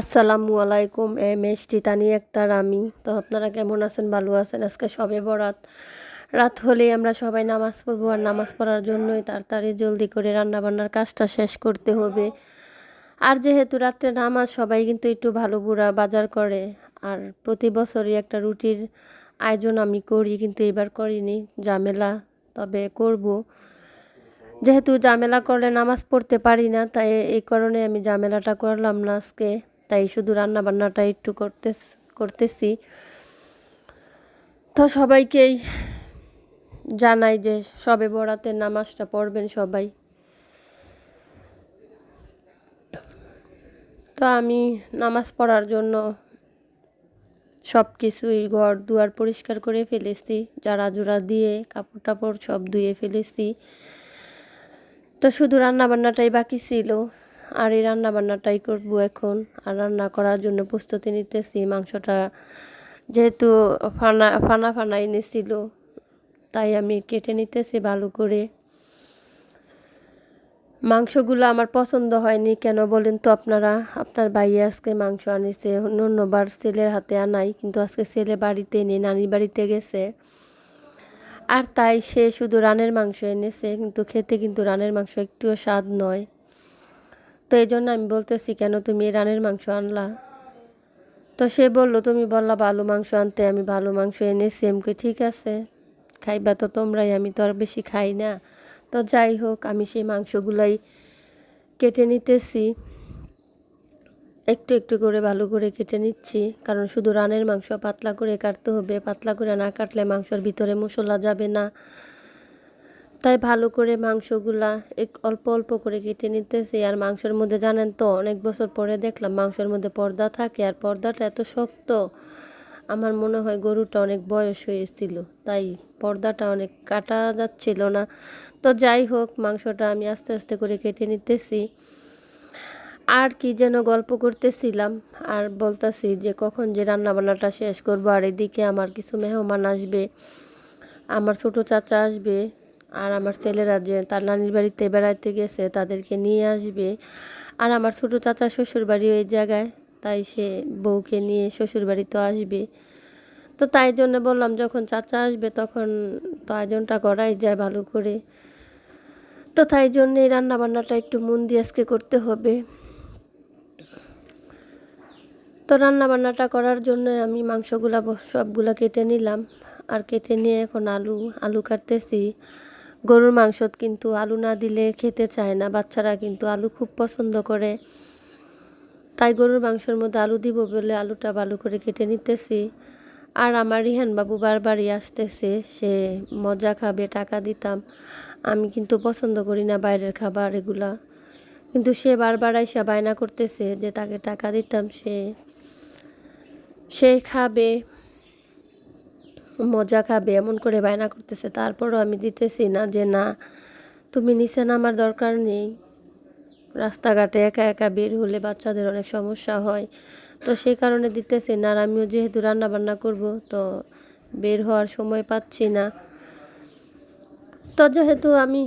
আসসালামু আলাইকুম M S চিতানি একতার আমি। তো আপনারা কেমন আছেন? ভালো আছেন? আজকে সবে বরাত। রাত হলেই আমরা সবাই নামাজ পড়ব আর নামাজ পড়ার জন্যই তাড়াতাড়ি জলদি করে রান্নাবান্নার কাজটা শেষ করতে হবে। আর যেহেতু রাত্রে নামাজ, সবাই কিন্তু একটু ভালো বুড়া বাজার করে। আর প্রতি বছরই একটা রুটির আয়োজন আমি করি, কিন্তু এবার করিনি, ঝামেলা তবে করব। যেহেতু ঝামেলা করলে নামাজ পড়তে পারি না, তাই এই কারণে আমি ঝামেলাটা করলাম না আজকে। তাই শুধু রান্না বান্নাটা একটু করতে করতেছি। তো সবাইকেই জানাই যে সবে বরাতে নামাজটা পড়বেন সবাই। তো আমি নামাজ পড়ার জন্য সব কিছুই ঘর দুয়ার পরিষ্কার করে ফেলেছি। জারা জোড়া দিয়ে কাপড় টাপড় সব ধুয়ে ফেলেছি। তো শুধু রান্নাবান্নাটাই বাকি ছিল। আর এই রান্না বান্নাটাই করব এখন। আর রান্না করার জন্য প্রস্তুতি নিতেছি, মাংসটা যেহেতু ফানা ফানা ফানা এনেছিল, তাই আমি কেটে নিতেছি ভালো করে। মাংসগুলো আমার পছন্দ হয়নি, কেন বলেন তো আপনারা? আপনার ভাইয়ে আজকে মাংস আনিছে, অন্যবার ছেলের হাতে আনাই, কিন্তু আজকে ছেলে বাড়িতে নেই, নানির বাড়িতে গেছে। আর তাই সে শুধু রানের মাংস এনেছে, কিন্তু খেতে কিন্তু রানের মাংস একটুও স্বাদ নয়। তো এই জন্য আমি বলতেছি, কেন তুমি রানের মাংস আনলা? তো সে বলল, তুমি বললা ভালো মাংস আনতে, আমি ভালো মাংস এনেছি। এমকে ঠিক আছে, খাইবা তো তোমরাই, আমি তো আর বেশি খাই না। তো যাই হোক, আমি সেই মাংসগুলাই কেটে নিতেছি। একটু একটু করে, ভালো করে কেটে নিচ্ছি, কারণ শুধু রানের মাংস পাতলা করে কাটতে হবে। পাতলা করে না কাটলে মাংসর ভিতরে মশলা যাবে না। তাই ভালো করে মাংসগুলা এক অল্প অল্প করে কেটে নিতেছি। আর মাংসের মধ্যে জানেন তো, অনেক বছর পরে দেখলাম মাংসের মধ্যে পর্দা থাকে আর পর্দাটা এত শক্ত, আমার মনে হয় গরুটা অনেক বয়স হয়েছিল, তাই পর্দাটা অনেক কাটা যাচ্ছিল না। তো যাই হোক, মাংসটা আমি আস্তে আস্তে করে কেটে নিতেছি। আর কি যেন গল্প করতেছিলাম, আর বলতেছি যে কখন যে রান্নাবান্নাটা শেষ করব, আর এদিকে আমার কিছু মেহমান আসবে, আমার ছোটো চাচা আসবে আর আমার ছেলেরা যে তার নানির বাড়িতে বেড়াইতে গেছে, তাদেরকে নিয়ে আসবে। আর আমার ছোটো চাচা শ্বশুর বাড়ি ওই জায়গায়, তাই সে বউকে নিয়ে শ্বশুর বাড়িতে আসবে। তো তাই জন্য বললাম, যখন চাচা আসবে তখন তো আয়োজনটা করাই যায় ভালো করে। তো তাই জন্য এই রান্নাবান্নাটা একটু মন দিয়ে আজকে করতে হবে। তো রান্নাবান্নাটা করার জন্য আমি মাংসগুলা সবগুলা কেটে নিলাম। আর কেটে নিয়ে এখন আলু আলু কাটতেছি। গরুর মাংস কিন্তু আলু না দিলে খেতে চায় না। বাচ্চারা কিন্তু আলু খুব পছন্দ করে। তাই গরুর মাংসের মধ্যে আলু দিব বলে আলুটা ভালো করে কেটে নিতেছি। আর আমার রিহান বাবু বারবারই আসতেছে, সে মজা খাবে, টাকা দিতাম। আমি কিন্তু পছন্দ করি না বাইরের খাবার এগুলা। কিন্তু সে বারবার আইসা বায়না করতেছে যে তাকে টাকা দিতাম, সে সে খাবে। মজা খাবে, এমন করে বায়না করতেছে। তারপরও আমি দিতেছি না যে, না, তুমি নিচে নামার দরকার নেই। রাস্তাঘাটে একা একা বের হলে বাচ্চাদের অনেক সমস্যা হয়। তো সেই কারণে দিতেছি না। আর আমিও যেহেতু রান্না বান্না করব, তো বের হওয়ার সময় পাচ্ছি না। তো যেহেতু আমি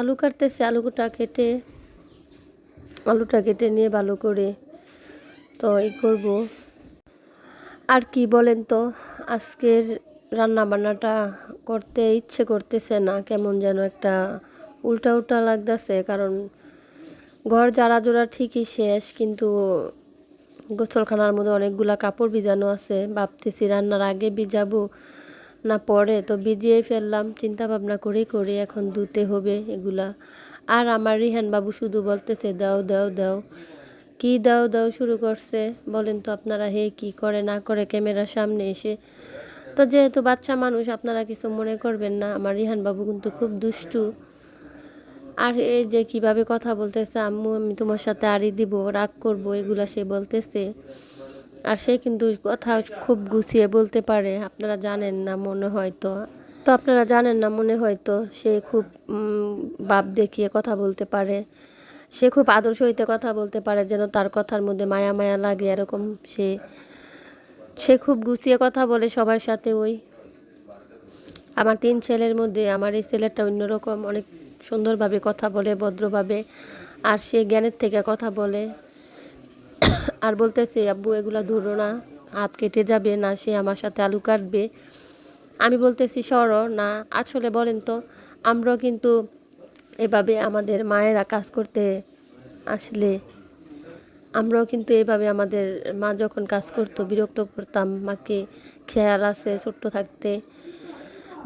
আলু কাটতেছি, আলুটা কেটে আলুটা কেটে নিয়ে ভালো করে তো এই করব। আর কি বলেন তো, আজকের রান্না বান্নাটা করতে ইচ্ছে করতেছে না, কেমন যেন একটা উল্টা উল্টা লাগতেছে। কারণ ঘর জারা জোড়া ঠিকই শেষ, কিন্তু গোসলখানার মধ্যে অনেকগুলা কাপড় ভিজানো আছে। ভাবতেছি রান্নার আগে ভিজাবো না পরে, তো ভিজিয়ে ফেললাম চিন্তা ভাবনা করে করে এখন ধুতে হবে এগুলা। আর আমার রিহান বাবু শুধু বলতেছে, দাও দাও দাও। কি দাও দাও শুরু করছে? বলেন তো আপনারা হে কি করে না করে ক্যামেরার সামনে এসে তো যেহেতু বাচ্চা মানুষ, আপনারা কিছু মনে করবেন না। আমার রিহান বাবু কিন্তু খুব দুষ্টু। আর এই যে কীভাবে কথা বলতেছে, আম্মু, আমি তোমার সাথে আড়ি দিব, রাগ করব, এগুলা সে বলতেছে। আর সে কিন্তু কথা খুব গুছিয়ে বলতে পারে। আপনারা জানেন না মনে হয়তো। তো আপনারা জানেন না মনে হয়তো সে খুব বাপ দেখিয়ে কথা বলতে পারে। সে খুব আদর্শ হইতে কথা বলতে পারে, যেন তার কথার মধ্যে মায়া মায়া লাগে, এরকম সে সে খুব গুছিয়ে কথা বলে সবার সাথে ওই। আমার তিন ছেলের মধ্যে আমার এই ছেলেটা অন্যরকম, অনেক সুন্দরভাবে কথা বলে, ভদ্রভাবে। আর সে জ্ঞানের থেকে কথা বলে। আর বলতেছে, আব্বু, এগুলা ধরো না, হাত কেটে যাবে না, সে আমার সাথে আলু কাটবে। আমি বলতেছি, সর না। আসলে বলেন তো, আমরাও কিন্তু এভাবে আমাদের মায়েরা কাজ করতে আসলে আমরাও কিন্তু এভাবে আমাদের মা যখন কাজ করতো, বিরক্ত করতাম, মাকে খেয়াল আছে, ছোট্ট থাকতে।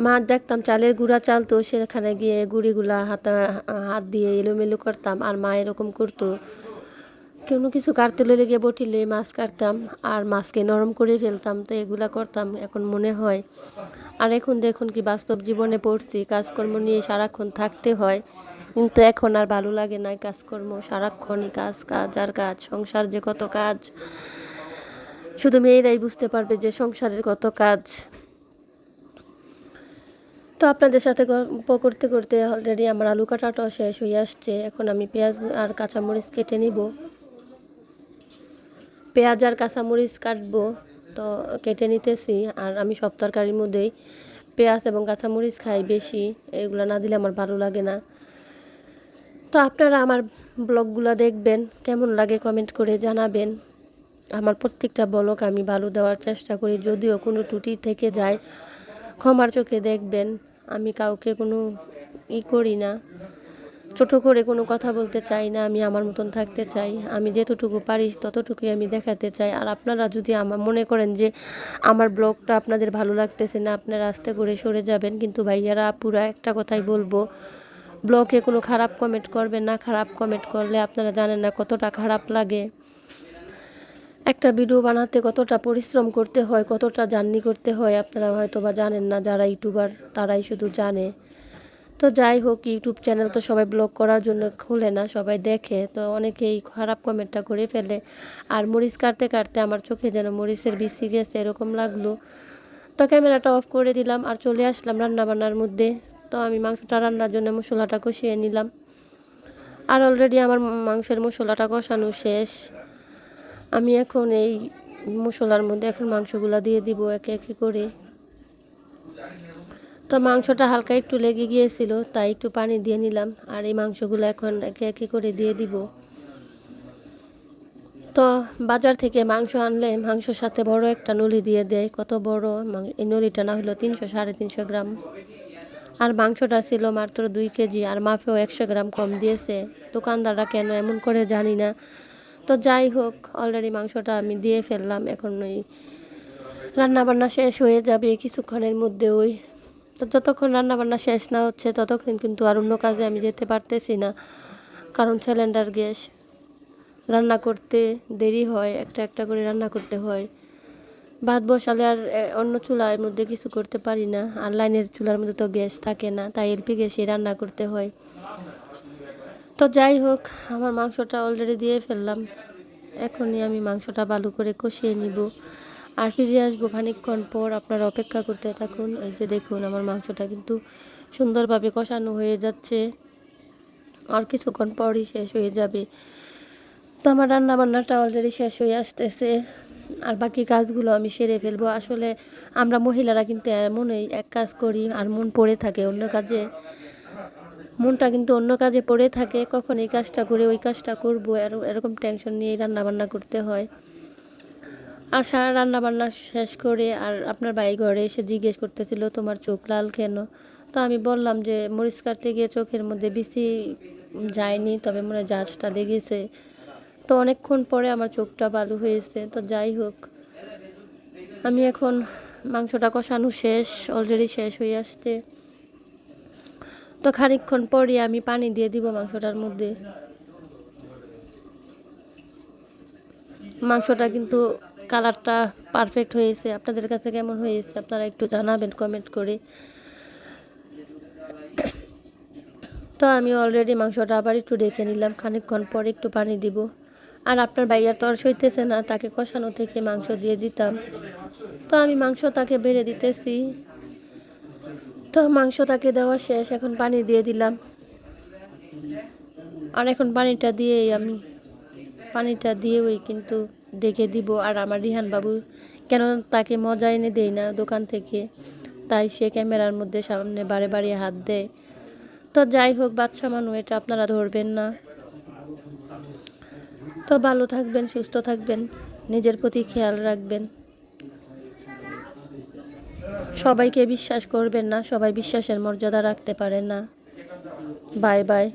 মা দেখতাম চালের গুঁড়া চাল তো সেখানে গিয়ে গুঁড়িগুলা হাতে, হাত দিয়ে এলোমেলো করতাম আর মা এরকম করতো। কোনো কিছু কাটতে লইলে গিয়ে বটিলে মাছ কাটতাম আর মাছকে নরম করে ফেলতাম, তো এগুলা করতাম এখন মনে হয়। আর এখন দেখুন কি বাস্তব জীবনে পড়ছি, কাজকর্ম নিয়ে সারাক্ষণ থাকতে হয়। কিন্তু এখন আর ভালো লাগে না কাজকর্ম, সারাক্ষণই কাজ কাজ আর কাজ, সংসার যে কত কাজ। শুধু মেয়েরাই বুঝতে পারবে যে সংসারের কত কাজ। তো আপনাদের সাথে গল্প করতে করতে অলরেডি আমার আলু কাটাটাও শেষ হয়ে আসছে। এখন আমি পেঁয়াজ আর কাঁচামরিচ কেটে নিব। পেঁয়াজ আর কাঁচামরিচ কাটবো। তো কেটে নিতেছি আর আমি সব তরকারির মধ্যেই পেঁয়াজ এবং কাঁচামরিচ খাই বেশি। এগুলো না দিলে আমার ভালো লাগে না। তো আপনারা আমার ব্লগগুলো দেখবেন, কেমন লাগে কমেন্ট করে জানাবেন। আমার প্রত্যেকটা ব্লগ আমি ভালো দেওয়ার চেষ্টা করি, যদিও কোনো ত্রুটি থেকে যায়, ক্ষমার চোখে দেখবেন। আমি কাউকে কোনো ই করি না, ছোট করে কোনো কথা বলতে চাই না, আমি আমার মতন থাকতে চাই। আমি যতটুকু পারি ততটুকুই আমি দেখাতে চাই। আর আপনারা যদি আমার, মনে করেন যে আমার ব্লগটা আপনাদের ভালো লাগতেছে না, আপনারা আস্তে করে সরে যাবেন। কিন্তু ভাইয়ারা পুরা একটা কথাই বলব ব্লগে কোনো খারাপ কমেন্ট করবেন না, খারাপ কমেন্ট করলে আপনারা জানেন না কতটা খারাপ লাগে। একটা ভিডিও বানাতে কতটা পরিশ্রম করতে হয়, কতটা জার্নি করতে হয়, আপনারা হয়তো বা জানেন না, যারা ইউটিউবার তারাই শুধু জানে। তো যাই হোক ইউটিউব চ্যানেল তো সবাই ব্লগ করার জন্য খুলে না, সবাই দেখে। তো অনেকেই খারাপ কমেন্টটা করে ফেলে। আর মরিচ কাটতে কাটতে আমার চোখে যেন মরিচের বিসি গেছে, এরকম লাগল। তো ক্যামেরাটা অফ করে দিলাম আর চলে আসলাম রান্নাবান্নার মধ্যে। তো আমি মাংসটা রান্নার জন্য মশলাটা কষিয়ে নিলাম। আর অলরেডি আমার মাংসের মশলাটা কষানো শেষ। আমি এখন এই মশলার মধ্যে এখন মাংসগুলো দিয়ে দিব একে একে করে। তো মাংসটা হালকা একটু লেগে গিয়েছিল, তাই একটু পানি দিয়ে নিলাম। আর এই মাংসগুলো এখন একে একে করে দিয়ে দিব। তো বাজার থেকে মাংস আনলে মাংসর সাথে বড় একটা নলি দিয়ে দেয়, কত বড়? এই নলিটা না হলো তিনশো সাড়ে তিনশো গ্রাম। আর মাংসটা ছিল মাত্র দুই কেজি আর মাফেও একশো গ্রাম কম দিয়েছে। দোকানদাররা কেন এমন করে জানি না। তো যাই হোক অলরেডি মাংসটা আমি দিয়ে ফেললাম। এখন ওই রান্নাবান্না শেষ হয়ে যাবে কিছুক্ষণের মধ্যে ওই। তো যতক্ষণ রান্নাবান্না শেষ না হচ্ছে, ততক্ষণ কিন্তু আর অন্য কাজে আমি যেতে পারতেছি না। কারণ সিলিন্ডার গ্যাস। রান্না করতে দেরি হয়, একটা একটা করে রান্না করতে হয়। ভাত বসালে আর অন্য চুলার মধ্যে কিছু করতে পারি না। আর লাইনের চুলার মধ্যে তো গ্যাস থাকে না, তাই এলপি গ্যাসে রান্না করতে হয়। তো যাই হোক, আমার মাংসটা অলরেডি দিয়ে ফেললাম। এখনই আমি মাংসটা ভালো করে কষিয়ে নিব। আর ফিরে আসব খানিকক্ষণ পর, আপনারা অপেক্ষা করতে থাকুন। এই যে দেখুন, আমার মাংসটা কিন্তু সুন্দরভাবে কষানো হয়ে যাচ্ছে। আর কিছুক্ষণ পরই শেষ হয়ে যাবে। তো আমার রান্না বান্নাটা অলরেডি শেষ হয়ে আসতেছে। আর বাকি কাজগুলো আমি সেরে ফেলব। আসলে আমরা মহিলারা কিন্তু এমনই এক কাজ করি আর মন পড়ে থাকে অন্য কাজে। মনটা কিন্তু অন্য কাজে পড়ে থাকে, কখন এই কাজটা করে ওই কাজটা করব এরকম টেনশন নিয়ে রান্না বান্না করতে হয়। আর সারা রান্না বান্না শেষ করে আর আপনার বাড়ি ঘরে এসে জিজ্ঞেস করতেছিল, তোমার চোখ লাল কেন? তো আমি বললাম যে, মরিচ কাটতে গিয়ে চোখের মধ্যে বেশি যায়নি, তবে মনে জাজটা লেগেছে। তো অনেকক্ষণ পরে আমার চোখটা ভালো হয়েছে, তো যাই হোক। আমি এখন মাংসটা কষানো শেষ অলরেডি শেষ হয়ে আসছে। তো খানিকক্ষণ পরে আমি পানি দিয়ে দিব মাংসটার মধ্যে। মাংসটা কিন্তু কালারটা পারফেক্ট হয়েছে। আপনাদের কাছে কেমন হয়েছে আপনারা একটু জানাবেন কমেন্ট করে। তো আমি অলরেডি মাংসটা আবার একটু ডেকে নিলাম, খানিকক্ষণ পরে একটু পানি দিব। আর আপনার ভাইয়ার তর সইতেছে না, তাকে কষানো থেকে মাংস দিয়ে দিতাম। তো আমি মাংস তাকে বেড়ে দিতেছি। তো মাংস তাকে দেওয়া শেষ, এখন পানি দিয়ে দিলাম। আর এখন পানিটা দিয়েই আমি, পানিটা দিয়ে ওই কিন্তু দেখে দিব। আর আমার রিহান বাবু কেন তাকে মজা এনে দেয় না দোকান থেকে? তাই সে ক্যামেরার মধ্যে সামনে বারে বারে হাত দেয়। তো যাই হোক বাচ্চা মানু, এটা আপনারা ধরবেন না। তো ভালো থাকবেন, সুস্থ থাকবেন, নিজের প্রতি খেয়াল রাখবেন। সবাইকে বিশ্বাস করবেন না, সবাই বিশ্বাসের মর্যাদা রাখতে পারে না। Bye bye.